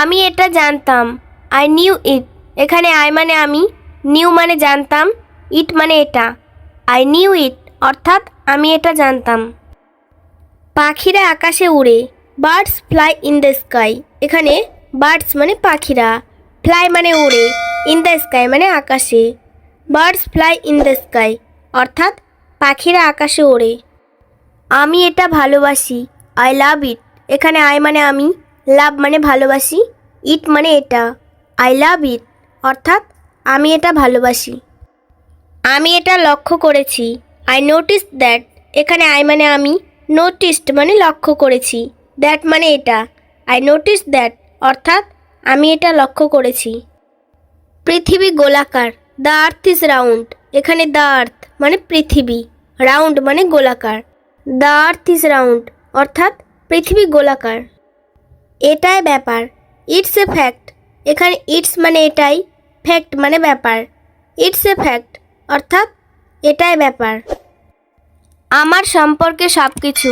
আমি এটা জানতাম। আই নিউ ইট এখানে আই মানে আমি নিউ মানে জানতাম ইট মানে এটা। আই নিউ ইট অর্থাৎ আমি এটা জানতাম। পাখিরা আকাশে উড়ে। Birds fly in the sky. এখানে বার্ডস মানে পাখিরা। ফ্লাই মানে উড়ে, ইন দ্য স্কাই মানে আকাশে। Birds fly in the sky, অর্থাৎ পাখিরা আকাশে ওড়ে। আমি এটা ভালোবাসি, আই লাভ ইট। এখানে আই মানে আমি, লাভ মানে ভালোবাসি, ইট মানে এটা। আই লাভ ইট, অর্থাৎ আমি এটা ভালোবাসি। আমি এটা লক্ষ্য করেছি। আই নোটিস দ্যাট, এখানে আই মানে আমি, নোটিসড মানে লক্ষ্য করেছি। দ্যাট মানে এটা। আই নোটিস দ্যাট অর্থাৎ আমি এটা লক্ষ্য করেছি। পৃথিবী গোলাকার দ্য আর্থ ইজ রাউন্ড এখানে দ্য আর্থ মানে পৃথিবী রাউন্ড মানে গোলাকার। দ্য আর্থ ইজ রাউন্ড অর্থাৎ পৃথিবী গোলাকার। এটাই ব্যাপার। ইটস এ ফ্যাক্ট এখানে ইটস মানে এটাই ফ্যাক্ট মানে ব্যাপার। ইটস এ ফ্যাক্ট অর্থাৎ এটাই ব্যাপার। আমার সম্পর্কে সব কিছু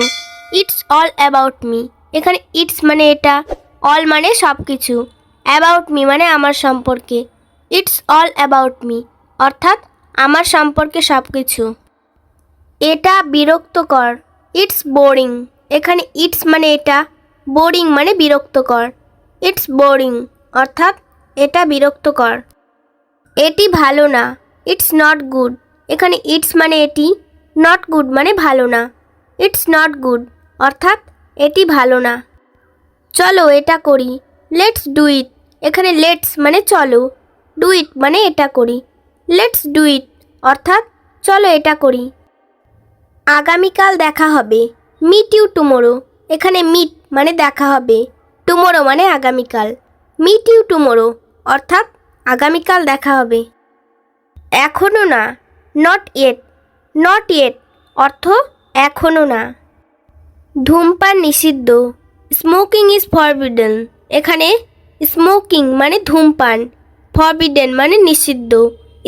ইটস অল অ্যাবাউট মি এখানে ইটস মানে এটা, অল মানে সব কিছু অ্যাবাউট মি মানে আমার সম্পর্কে। ইটস অল অ্যাবাউট মি, অর্থাৎ আমার সম্পর্কে সব কিছু এটা বিরক্তকর, ইটস বোরিং। এখানে ইটস মানে এটা, বোরিং মানে বিরক্তকর। ইটস বোরিং, অর্থাৎ এটা বিরক্তকর। এটি ভালো না, ইটস নট গুড। এখানে ইটস মানে এটি, নট গুড মানে ভালো না। ইটস নট গুড, অর্থাৎ এটি ভালো না। চলো এটা করি। লেটস ডু ইট এখানে লেটস মানে চলো। ডু ইট মানে এটা করি। লেটস ডু ইট অর্থাৎ চলো এটা করি। আগামীকাল দেখা হবে। মিট ইউ টুমোরো এখানে মিট মানে দেখা হবে। টুমোরো মানে আগামীকাল। মিট ইউ টুমোরো অর্থাৎ আগামীকাল দেখা হবে। এখনও না। নট ইয়েট নট ইয়েট অর্থ এখনও না। ধূমপান নিষিদ্ধ। Smoking is forbidden. এখানে স্মোকিং মানে ধূমপান, ফরবিডেন মানে নিষিদ্ধ।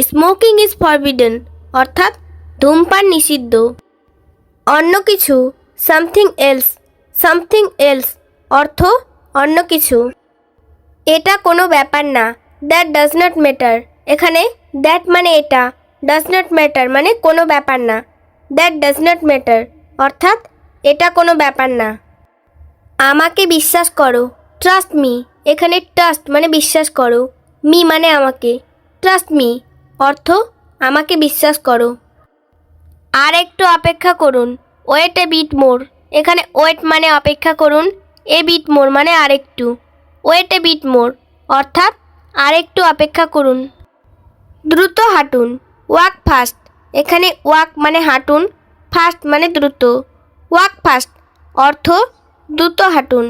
স্মোকিং ইজ ফরবিডেন, অর্থাৎ ধূমপান নিষিদ্ধ। অন্য কিছু, সামথিং এলস। সামথিং এলস অর্থ অন্য কিছু। এটা কোনো ব্যাপার না, দ্যাট ডাজ নট ম্যাটার। এখানে দ্যাট মানে এটা, ডাজ নট ম্যাটার মানে কোনো ব্যাপার না, দ্যাট ডাজ নট ম্যাটার, অর্থাৎ এটা কোনো ব্যাপার না। আমাকে বিশ্বাস করো। ট্রাস্ট মি এখানে ট্রাস্ট মানে বিশ্বাস করো। মি মানে আমাকে। ট্রাস্ট মি অর্থ, আমাকে বিশ্বাস করো। আর একটু অপেক্ষা করুন। ওয়েট এ বিট মোর এখানে ওয়েট মানে অপেক্ষা করুন। এ বিট মোর মানে আরেকটু। ওয়েট এ বিট মোর অর্থাৎ, আরেকটু অপেক্ষা করুন। দ্রুত হাঁটুন। ওয়াক ফাস্ট এখানে ওয়াক মানে হাঁটুন। ফাস্ট মানে দ্রুত। ওয়াক ফাস্ট, অর্থ দ্রুত হাঁটুন।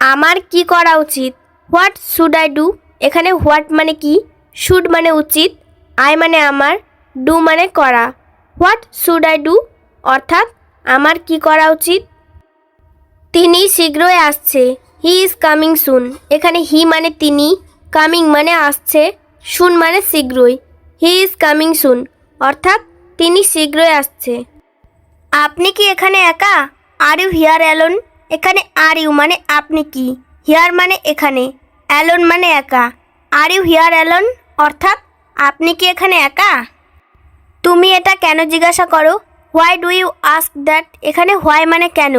আমার কি করা উচিত? What should I do? এখানে হোয়াট মানে কি? শুড মানে উচিত, আই মানে আমার, ডু মানে করা। What should I do? অর্থাৎ আমার কি করা উচিত? তিনি শীঘ্রই আসছে। He is coming soon. এখানে হি মানে তিনি, কামিং মানে আসছে শুন মানে শীঘ্রই। He is coming soon. অর্থাৎ তিনি শীঘ্রই আসছে। আপনি কি এখানে একা? আর ইউ হিয়ার অ্যালোন এখানে আর ইউ মানে আপনি কি? হিয়ার মানে এখানে অ্যালোন মানে একা। আর ইউ হিয়ার অ্যালোন অর্থাৎ আপনি কি এখানে একা? তুমি এটা কেন জিজ্ঞাসা করো? Why do you ask that এখানে হোয়াই মানে কেন?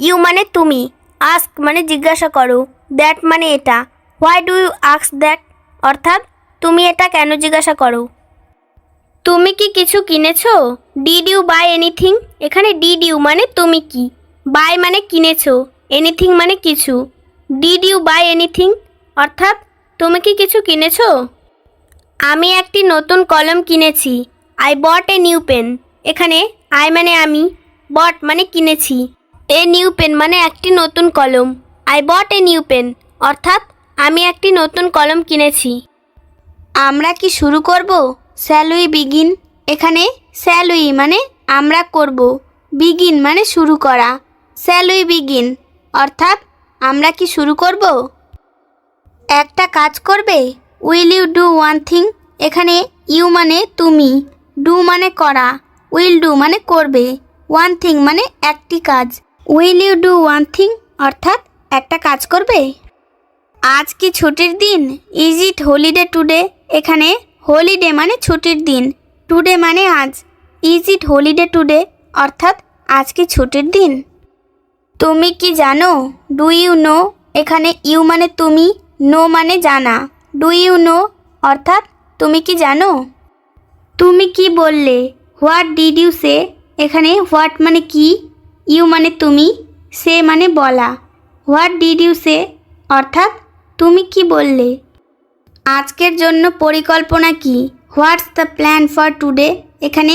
ইউ মানে তুমি। আস্ক মানে জিজ্ঞাসা করো। দ্যাট মানে এটা। Why do you ask that অর্থাৎ তুমি এটা কেন জিজ্ঞাসা করো? তুমি কি কিছু কিনেছো? ডিড ইউ বাই এনিথিং এখানে ডিড ইউ মানে তুমি কি? বাই মানে কিনেছো এনিথিং মানে কিছু। ডিড ইউ বাই এনিথিং অর্থাৎ, তুমি কি কিছু কিনেছো? আমি একটি নতুন কলম কিনেছি। I bought a new pen এখানে আই মানে আমি বট মানে কিনেছি। এ নিউ পেন মানে একটি নতুন কলম। I bought a new pen অর্থাৎ, আমি একটি নতুন কলম কিনেছি। আমরা কি শুরু করব? স্যালুই বিগিন এখানে স্যালুই মানে আমরা করব। বিগিন মানে শুরু করা। স্যালুই বিগিন অর্থাৎ আমরা কি শুরু করব? একটা কাজ করবে? Will you do one thing এখানে ইউ মানে তুমি। ডু মানে করা। উইল ডু মানে করবে। ওয়ান থিং মানে একটি কাজ। Will you do one thing অর্থাৎ একটা কাজ করবে। আজ কি ছুটির দিন? ইজ ইট হলিডে টুডে এখানে হলিডে মানে ছুটির দিন। টুডে মানে আজ। ইজ ইট হলিডে টুডে অর্থাৎ আজ কি ছুটির দিন? তুমি কি জানো? ডু ইউ নো এখানে ইউ মানে তুমি নো মানে জানা। ডু ইউ নো অর্থাৎ তুমি কি জানো? তুমি কি বললে? হোয়াট ডিড ইউ সে এখানে হোয়াট মানে কি? ইউ মানে তুমি সে মানে বলা। হোয়াট ডিড ইউ সে অর্থাৎ তুমি কি বললে? আজকের জন্য পরিকল্পনা কি? What's the plan for today এখানে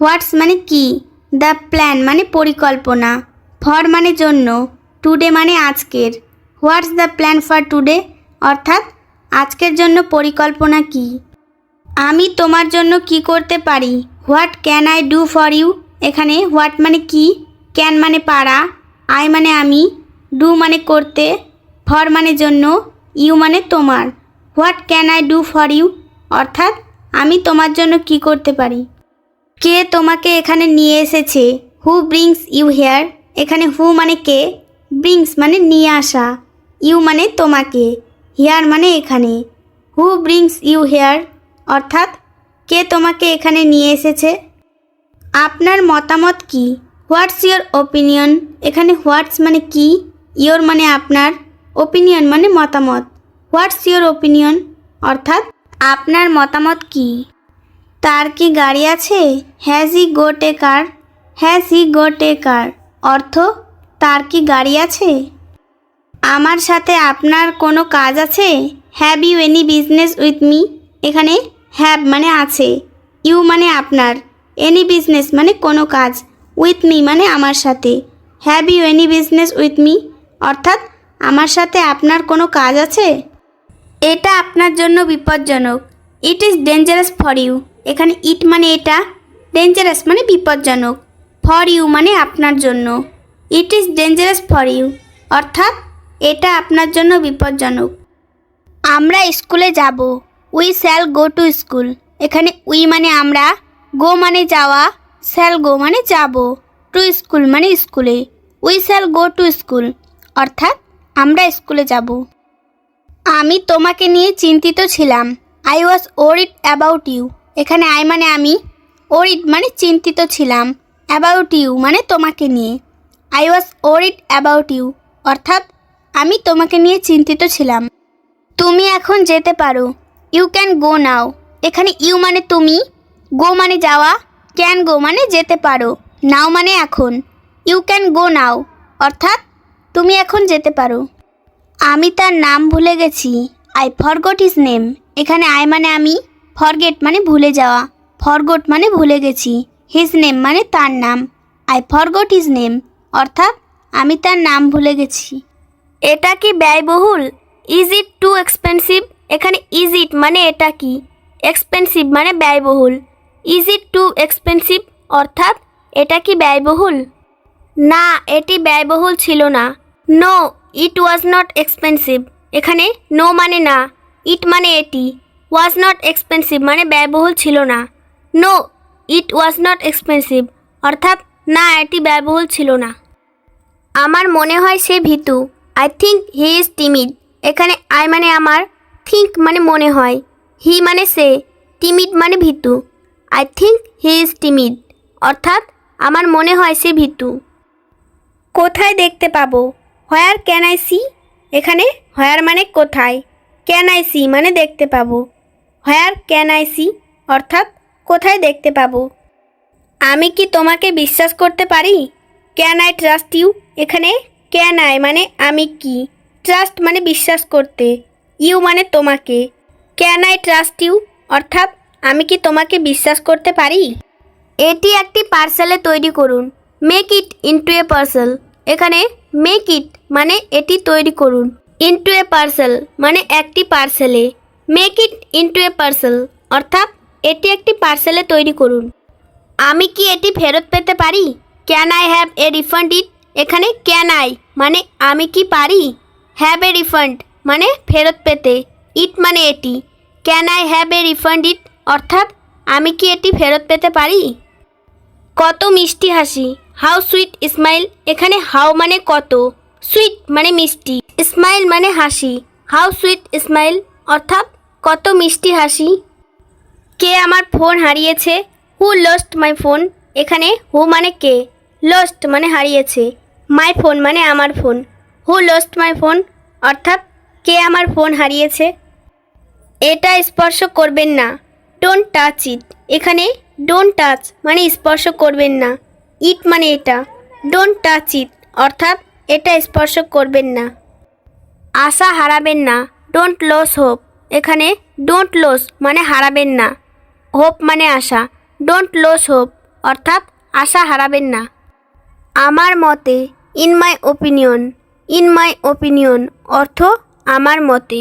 হোয়াটস মানে কি? দ্য প্ল্যান মানে পরিকল্পনা। ফর মানে জন্য। টুডে মানে আজকের। What's the plan for today অর্থাৎ আজকের জন্য পরিকল্পনা কি? আমি তোমার জন্য কি করতে পারি? What can I do for you এখানে হোয়াট মানে কি? ক্যান মানে পারা। আই মানে আমি। ডু মানে করতে। ফর মানে জন্য। ইউ মানে তোমার। What can I do for you? অর্থাৎ, আমি তোমার জন্য কি করতে পারি? কে তোমাকে এখানে নিয়ে এসেছে? Who brings you here. এখানে হু মানে কে? ব্রিংস মানে নিয়ে আসা। ইউ মানে তোমাকে। হেয়ার মানে এখানে। Who brings you here. অর্থাৎ, কে তোমাকে এখানে নিয়ে এসেছে? আপনার মতামত কি? What's your opinion? এখানে হোয়াটস মানে কি? ইয়োর মানে আপনার। ওপিনিয়ন মানে মতামত। হোয়াটস ইয়োর ওপিনিয়ন অর্থাৎ, আপনার মতামত কি? তার কি গাড়ি আছে? Has he got a car has he got a car অর্থ, তার কি গাড়ি আছে? আমার সাথে আপনার কোনো কাজ আছে? Have you any business with me এখানে হ্যাভ মানে আছে। ইউ মানে আপনার। এনি বিজনেস মানে কোনো কাজ। উইথ মি মানে আমার সাথে। Have you any business with me অর্থাৎ, আমার সাথে আপনার কোনো কাজ আছে? এটা আপনার জন্য বিপজ্জনক। It is dangerous for you এখানে ইট মানে এটা ডেঞ্জারাস মানে বিপজ্জনক। ফর ইউ মানে আপনার জন্য। It is dangerous for you অর্থাৎ, এটা আপনার জন্য বিপজ্জনক। আমরা স্কুলে যাব। We shall go to school এখানে উই মানে আমরা গো মানে যাওয়া শ্যাল গো মানে যাব। টু স্কুল মানে স্কুলে। We shall go to school অর্থাৎ, আমরা স্কুলে যাব। আমি তোমাকে নিয়ে চিন্তিত ছিলাম। I was worried about you এখানে আই মানে আমি। ওরিড মানে চিন্তিত ছিলাম। অ্যাবাউট ইউ মানে তোমাকে নিয়ে। I was worried about you অর্থাৎ আমি তোমাকে নিয়ে চিন্তিত ছিলাম। তুমি এখন যেতে পারো। ইউ ক্যান গো নাও এখানে ইউ মানে তুমি। গো মানে যাওয়া। ক্যান গো মানে যেতে পারো। নাও মানে এখন। ইউ ক্যান গো নাও অর্থাৎ তুমি এখন যেতে পারো। আমি তার নাম ভুলে গেছি। আই ফরগট হিজ নেম এখানে আই মানে আমি ফরগেট মানে ভুলে যাওয়া। ফরগট মানে ভুলে গেছি। হিজ নেম মানে তার নাম। আই ফরগট হিজ নেম অর্থাৎ আমি তার নাম ভুলে গেছি। এটা কি ব্যয়বহুল? ইজ ইট টু এক্সপেন্সিভ এখানে ইজ ইট মানে এটা কি? এক্সপেন্সিভ মানে ব্যয়বহুল। ইজ ইট টু এক্সপেন্সিভ অর্থাৎ এটা কি ব্যয়বহুল? না, এটি ব্যয়বহুল ছিল না। No it was not expensive এখানে নো মানে না ইট মানে এটি। ওয়াজ নট এক্সপেন্সিভ মানে ব্যয়বহুল ছিল না। No it was not expensive অর্থাৎ না, এটি ব্যয়বহুল ছিল না। আমার মনে হয় সে ভীতু। I think he is timid এখানে আই মানে আমার থিঙ্ক মানে মনে হয়। হি মানে সে টিমিড মানে ভীতু। I think he is timid অর্থাৎ আমার মনে হয় সে ভীতু। কোথায় দেখতে পাবো? হোয়ার ক্যান আই সি এখানে হোয়ার মানে কোথায়? ক্যান আই সি মানে দেখতে পাবো। হোয়ার ক্যান আই সি অর্থাৎ কোথায় দেখতে পাবো। আমি কি তোমাকে বিশ্বাস করতে পারি? ক্যান আই ট্রাস্ট ইউ এখানে ক্যান আই মানে আমি কি? ট্রাস্ট মানে বিশ্বাস করতে। ইউ মানে তোমাকে। ক্যান আই ট্রাস্ট ইউ অর্থাৎ আমি কি তোমাকে বিশ্বাস করতে পারি? এটি একটি পার্সেলে তৈরি করুন। Make it into a parcel এখানে মেক ইট মানে এটি তৈরি করুন। ইনটু এ পার্সেল মানে একটি পার্সেলে make it into a parcel অর্থাৎ এটি একটি পার্সেলে তৈরি করুন। আমি কি এটি ফেরত পেতে পারি? Can I have a refund it এখানে ক্যান আই মানে আমি কি পারি? হ্যাভ এ রিফান্ড মানে ফেরত পেতে। ইট মানে এটি। Can I have a refund it অর্থাৎ আমি কি এটি ফেরত পেতে পারি? কত মিষ্টি হাসি। হাউ সুইট স্মাইল এখানে হাউ মানে কত? সুইট মানে মিষ্টি। স্মাইল মানে হাসি। হাউ সুইট স্মাইল অর্থাৎ কত মিষ্টি হাসি? কে আমার ফোন হারিয়েছে? হু লস্ট মাই ফোন এখানে হু মানে কে? লস্ট মানে হারিয়েছে। মাই ফোন মানে আমার phone who lost my phone অর্থাৎ কে আমার ফোন হারিয়েছে? এটা স্পর্শ করবেন না। ডোন্ট টাচ ইট এখানে ডোন্ট টাচ মানে স্পর্শ করবেন না। ইট মানে এটা। ডোন্ট টাচ ইট অর্থাৎ এটা স্পর্শ করবেন না। আশা হারাবেন না ডোন্ট লস হোপ এখানে ডোন্ট লস মানে হারাবেন না। হোপ মানে আশা। ডোন্ট লস হোপ অর্থাৎ আশা হারাবেন না। আমার মতে in my opinion in my opinion অর্থ আমার মতে।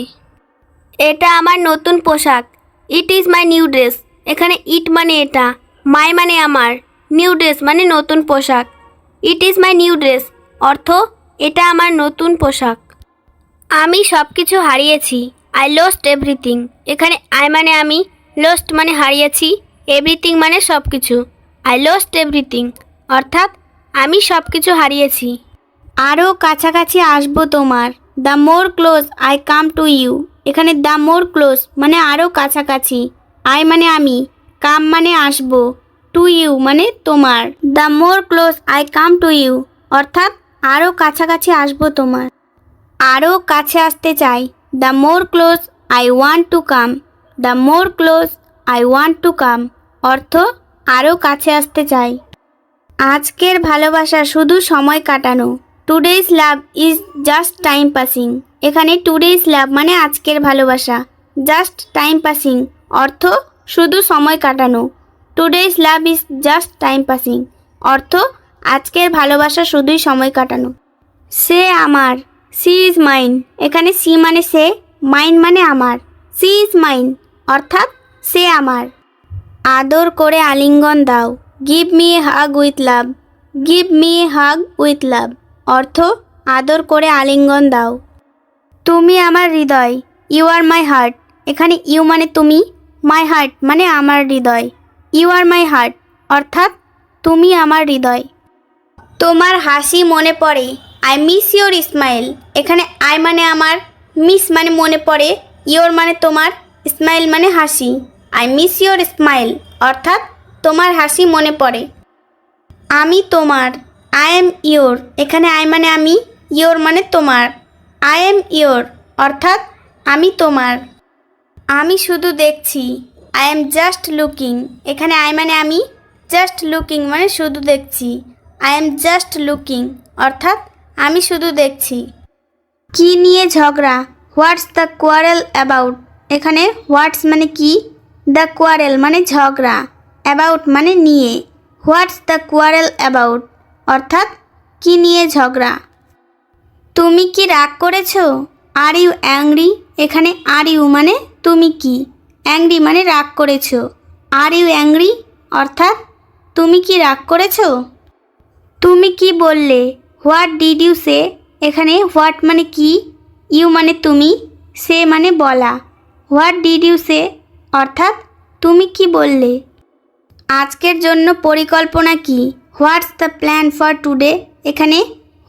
এটা আমার নতুন পোশাক। It is my new dress এখানে ইট মানে এটা মাই মানে আমার। নিউ ড্রেস মানে নতুন পোশাক। It is my new dress অর্থ, এটা আমার নতুন পোশাক। আমি সব কিছু হারিয়েছি। আই লস্ট এভরিথিং এখানে আই মানে আমি লস্ট মানে হারিয়েছি। এভরিথিং মানে সব কিছু আই লস্ট এভরিথিং অর্থাৎ, আমি সব কিছু হারিয়েছি। আরও কাছাকাছি আসব তোমার। The more close I come to you এখানে দ্য মোর ক্লোজ মানে আরও কাছাকাছি। আই মানে আমি কাম মানে আসব। টু ইউ মানে তোমার। The more close I come to you অর্থাৎ আরও কাছাকাছি আসব তোমার। আরও কাছে আসতে চাই। The more close I want to come the more close I want to come অর্থ আরও কাছে আসতে চাই। আজকের ভালোবাসা শুধু সময় কাটানো। Today's love is just time passing এখানে টুডেজ লাভ মানে আজকের ভালোবাসা। জাস্ট টাইম পাসিং অর্থ শুধু সময় কাটানো। Today's love is just time passing অর্থ, আজকের ভালোবাসা শুধুই সময় কাটানো। সে আমার, সি ইজ মাইন। এখানে সি মানে সে, মাইন মানে আমার। সি ইজ মাইন, অর্থাৎ সে আমার। আদর করে আলিঙ্গন দাও। Give me a hug with love give me a hug with love অর্থ, আদর করে আলিঙ্গন দাও। তুমি আমার হৃদয়। ইউ আর মাই হার্ট এখানে ইউ মানে তুমি। মাই হার্ট মানে আমার হৃদয়। ইউ আর মাই হার্ট অর্থাৎ তুমি আমার হৃদয়। তোমার হাসি মনে পড়ে আই মিস ইওর স্মাইল এখানে আই মানে আমার মিস মানে মনে পড়ে ইওর মানে তোমার স্মাইল মানে হাসি। আই মিস ইওর স্মাইল অর্থাৎ তোমার হাসি মনে পড়ে। আমি তোমার আই এম ইওর এখানে আই মানে আমি ইওর মানে তোমার। আই এম ইওর অর্থাৎ আমি তোমার। আমি শুধু দেখছি। আই এম জাস্ট লুকিং এখানে আই মানে আমি জাস্ট লুকিং মানে শুধু দেখছি। আই এম জাস্ট লুকিং অর্থাৎ আমি শুধু দেখছি। কি নিয়ে ঝগড়া? হোয়াটস দ্য কোয়ারেল অ্যাবাউট এখানে হোয়াটস মানে কি? দ্য কোয়ারেল মানে ঝগড়া। অ্যাবাউট মানে নিয়ে। হোয়াটস দ্য কোয়ারেল অ্যাবাউট অর্থাৎ কি নিয়ে ঝগড়া? তুমি কি রাগ করেছ? আর ইউ অ্যাংরি এখানে আর ইউ মানে তুমি কি? অ্যাংরি মানে রাগ করেছ। Are you angry? অর্থাৎ, তুমি কি রাগ করেছ? তুমি কি বললে? What did you say? এখানে হোয়াট মানে কি? ইউ মানে তুমি? সে মানে বলা। What did you say? অর্থাৎ, তুমি কি বললে? আজকের জন্য পরিকল্পনা কি? What's the plan for today? এখানে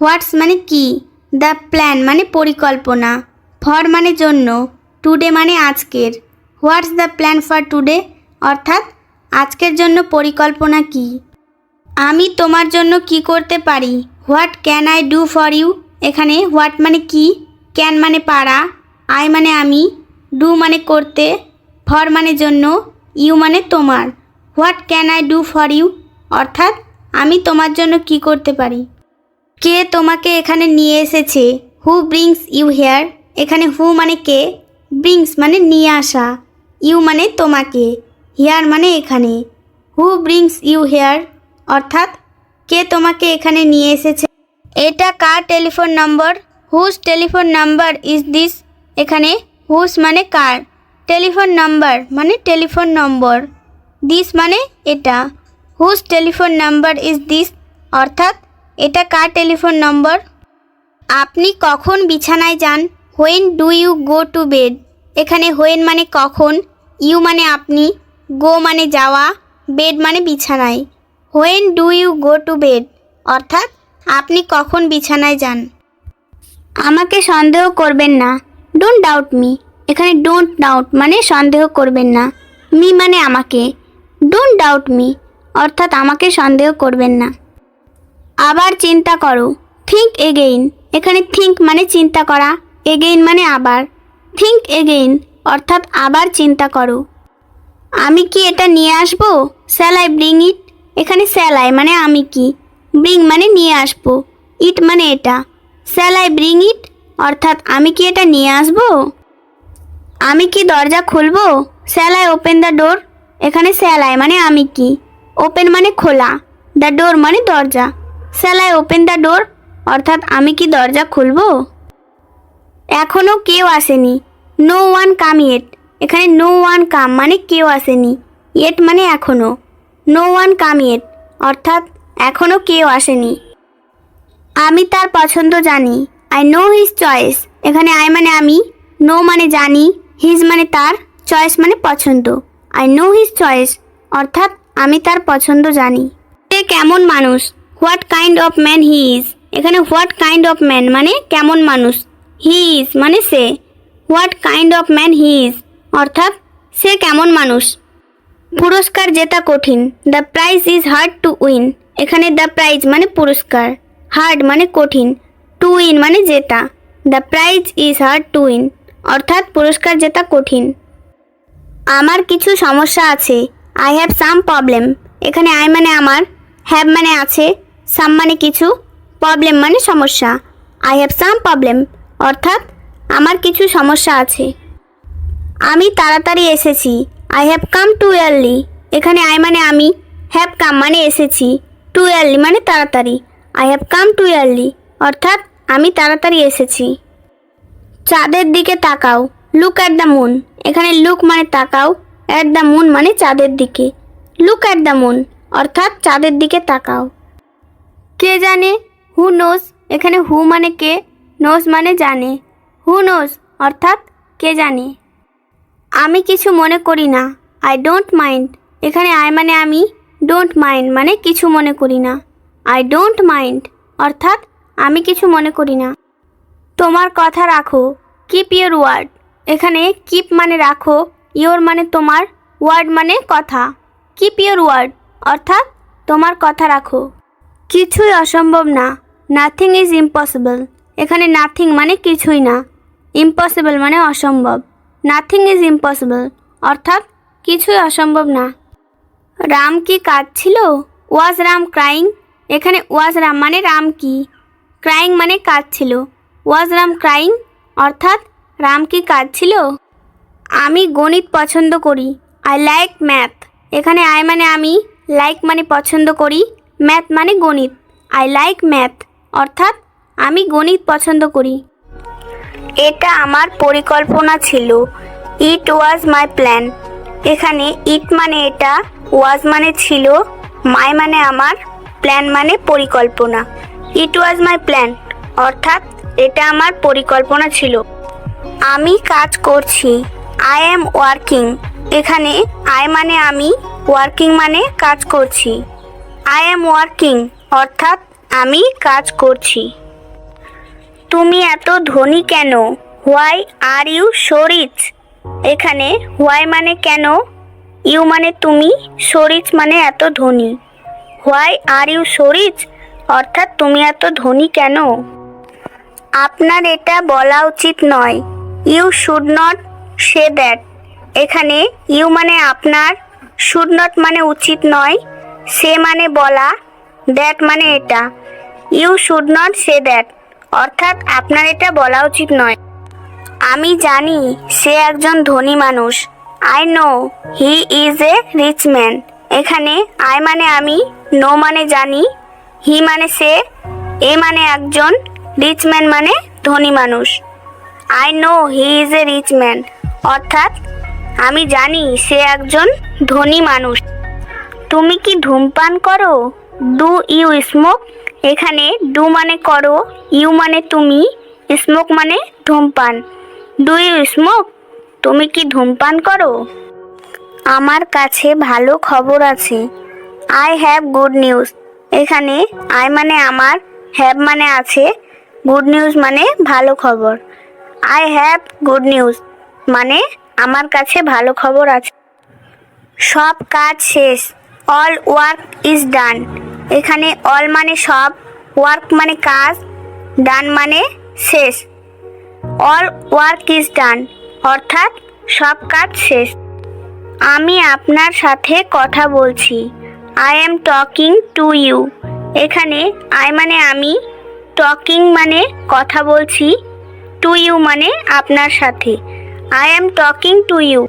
হোয়াটস মানে কি? দ্য প্ল্যান মানে পরিকল্পনা। ফর মানে জন্য। টুডে মানে আজকের। What's the plan for today? অর্থাৎ, আজকের জন্য পরিকল্পনা কি? আমি তোমার জন্য কি করতে পারি? What can I do for you? এখানে হোয়াট মানে কি? ক্যান মানে পারা, আই মানে আমি, ডু মানে করতে, ফর মানে জন্য, ইউ মানে তোমার। What can I do for you? অর্থাৎ, আমি তোমার জন্য কি করতে পারি? কে তোমাকে এখানে নিয়ে এসেছে? Who brings you here? এখানে হু মানে কে? ব্রিংস মানে নিয়ে আসা। ইউ মানে তোমাকে, হেয়ার মানে এখানে। হু ব্রিংস ইউ হেয়ার, অর্থাৎ কে তোমাকে এখানে নিয়ে এসেছে। এটা কার telephone number? Whose telephone number is this, এখানে হুজ মানে কার। টেলিফোন নাম্বার মানে টেলিফোন নম্বর, দিস মানে এটা। Whose telephone number is this, অর্থাৎ এটা কার টেলিফোন নম্বর? আপনি কখন বিছানায় যান? When do you go to bed? এখানে হোয়েন মানে কখন, ইউ মানে আপনি, গো মানে যাওয়া, বেড মানে বিছানায়। When, do you go to bed? অর্থাৎ, আপনি কখন বিছানায় যান? আমাকে সন্দেহ করবেন না। ডোন্ট ডাউট মি এখানে ডোন্ট ডাউট মানে সন্দেহ করবেন না। মি মানে আমাকে। ডোন্ট ডাউট মি অর্থাৎ, আমাকে সন্দেহ করবেন না। আবার চিন্তা করো। থিঙ্ক এগেইন এখানে থিঙ্ক মানে চিন্তা করা। এগেইন মানে আবার। থিঙ্ক এগেইন অর্থাৎ আবার চিন্তা করো। আমি কি এটা নিয়ে আসব? স্যালাই ব্রিং ইট এখানে স্যালাই মানে আমি কি? ব্রিং মানে নিয়ে আসব। ইট মানে এটা। স্যালাই ব্রিং ইট অর্থাৎ আমি কি এটা নিয়ে আসব? আমি কি দরজা খুলবো? স্যালাই ওপেন দ্য ডোর এখানে স্যালাই মানে আমি কি? ওপেন মানে খোলা। দ্য ডোর মানে দরজা। স্যালাই ওপেন দ্য ডোর অর্থাৎ আমি কি দরজা খুলবো? এখনও কেউ আসেনি। নো ওয়ান কাম ইয়েট এখানে নো ওয়ান কাম মানে কেউ আসেনি। ইয়েট মানে এখনও নো ওয়ান কাম ইয়েট অর্থাৎ এখনও কেউ আসেনি। আমি তার পছন্দ জানি। আই নো হিজ চয়েস এখানে আই মানে আমি নো মানে জানি হিজ মানে তার চয়েস মানে পছন্দ। আই নো হিজ চয়েস অর্থাৎ আমি তার পছন্দ জানি। সে কেমন মানুষ? What kind of man he is এখানে হোয়াট কাইন্ড অফ ম্যান মানে কেমন মানুষ? হি ইজ মানে সে। What kind of man he is অর্থাৎ, সে কেমন মানুষ? পুরস্কার জেতা কঠিন। The prize is hard to win এখানে দ্য প্রাইজ মানে পুরস্কার। হার্ড মানে কঠিন। টু উইন মানে জেতা। The prize is hard to win অর্থাৎ, পুরস্কার জেতা কঠিন। আমার কিছু সমস্যা আছে। আই হ্যাভ সাম প্রবলেম এখানে আই মানে আমার হ্যাভ মানে আছে। সাম মানে কিছু। প্রবলেম মানে সমস্যা। আই হ্যাভ সাম প্রবলেম অর্থাৎ আমার কিছু সমস্যা আছে। আমি তাড়াতাড়ি এসেছি। I have come too early এখানে আই মানে আমি হ্যাভ কাম মানে এসেছি। টু ইয়ারলি মানে তাড়াতাড়ি। I have come too early অর্থাৎ আমি তাড়াতাড়ি এসেছি। চাঁদের দিকে তাকাও। লুক অ্যাট দ্য মুন এখানে লুক মানে তাকাও। অ্যাট দ্য মুন মানে চাঁদের দিকে। লুক অ্যাট দ্য মুন অর্থাৎ চাঁদের দিকে তাকাও। কে জানে? হু নোস এখানে হু মানে কে? নোস মানে জানে। হু নোস, অর্থাৎ কে জানে। আমি কিছু মনে করি না, আই ডোন্ট মাইন্ড। এখানে আই মানে আমি, ডোন্ট মাইন্ড মানে কিছু মনে করি না। আই ডোন্ট মাইন্ড, অর্থাৎ আমি কিছু মনে করি না। তোমার কথা রাখো, কিপ ইয়োর ওয়ার্ড। এখানে কিপ মানে রাখো, ইয়োর মানে তোমার, ওয়ার্ড মানে কথা। কিপ ইয়োর ওয়ার্ড, অর্থাৎ তোমার কথা রাখো। কিছুই অসম্ভব না, নাথিং ইজ ইম্পসিবল। এখানে নাথিং মানে কিছুই না। ইম্পসিবল মানে অসম্ভব। নাথিং ইজ ইম্পসিবল অর্থাৎ কিছুই অসম্ভব না। রাম কি কাঁদছিল? ওয়াজ রাম ক্রাইং এখানে ওয়াজ রাম মানে রাম কি? ক্রাইং মানে কাঁদছিল। ওয়াজ রাম ক্রাইং অর্থাৎ রাম কি কাঁদছিল? আমি গণিত পছন্দ করি আই লাইক ম্যাথ এখানে আই মানে আমি লাইক মানে পছন্দ করি ম্যাথ মানে গণিত। আই লাইক ম্যাথ অর্থাৎ আমি গণিত পছন্দ করি। এটা আমার পরিকল্পনা ছিল। ইট ওয়াজ মাই প্ল্যান এখানে ইট মানে এটা ওয়াজ মানে ছিল মাই মানে আমার প্ল্যান মানে পরিকল্পনা। ইট ওয়াজ মাই প্ল্যান অর্থাৎ এটা আমার পরিকল্পনা ছিল। আমি কাজ করছি। আই অ্যাম ওয়ার্কিং এখানে আই মানে আমি ওয়ার্কিং মানে কাজ করছি। আই অ্যাম ওয়ার্কিং অর্থাৎ আমি কাজ করছি। তুমি এত ধনী কেন? Why are you so rich এখানে হোয়াই মানে কেন? ইউ মানে তুমি সো রিচ মানে এত ধনী। Why are you so rich অর্থাৎ তুমি এত ধনী কেন? আপনার এটা বলা উচিত নয়। You should not say that এখানে ইউ মানে আপনার শুড নট মানে উচিত নয়। সে মানে বলা দ্যাট মানে এটা। You should not say that অর্থাৎ আপনার এটা বলা উচিত নয়। আমি জানি সে একজন ধনী মানুষ। I know he is a rich man এখানে আই মানে আমি নো মানে জানি। হি মানে সে এ মানে একজন রিচ ম্যান মানে ধনী মানুষ। I know he is a rich man অর্থাৎ আমি জানি সে একজন ধনী মানুষ। তুমি কি ধূমপান করো? ডু ইউ স্মোক এখানে ডু মানে করো, ইউ মানে তুমি, স্মোক মানে ধূমপান। ডু ইউ স্মোক তুমি কি ধূমপান করো? আমার কাছে ভালো খবর আছে। আই হ্যাভ গুড নিউজ এখানে আই মানে আমার হ্যাভ মানে আছে গুড নিউজ মানে ভালো খবর। আই হ্যাভ গুড নিউজ মানে আমার কাছে ভালো খবর আছে। সব কাজ শেষ। অল ওয়ার্ক ইজ ডান এখানে অল মানে সব ওয়ার্ক মানে কাজ ডান মানে শেষ। অল ওয়ার্ক ইজ ডান অর্থাৎ সব কাজ শেষ। আমি আপনার সাথে কথা বলছি। I am talking to you এখানে আই মানে আমি টকিং মানে কথা বলছি টু ইউ মানে আপনার সাথে। I am talking to you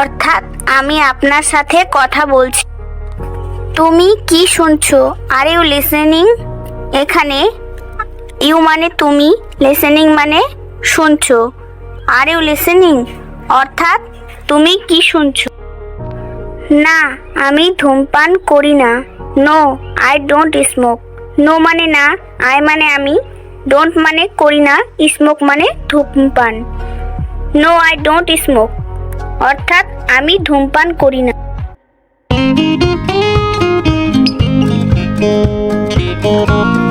অর্থাৎ আমি আপনার সাথে কথা বলছি। তুমি কি শুনছো? আর ইউ লিসেনিং এখানে ইউ মানে তুমি লিসেনিং মানে শুনছো। আর ইউ লিসেনিং অর্থাৎ, তুমি কি শুনছো? না, আমি ধূমপান করি না। No I don't smoke no মানে না আই মানে আমি। ডোন্ট মানে করি না স্মোক মানে ধূমপান। নো আই ডোন্ট স্মোক অর্থাৎ, আমি ধূমপান করি না। Thank you.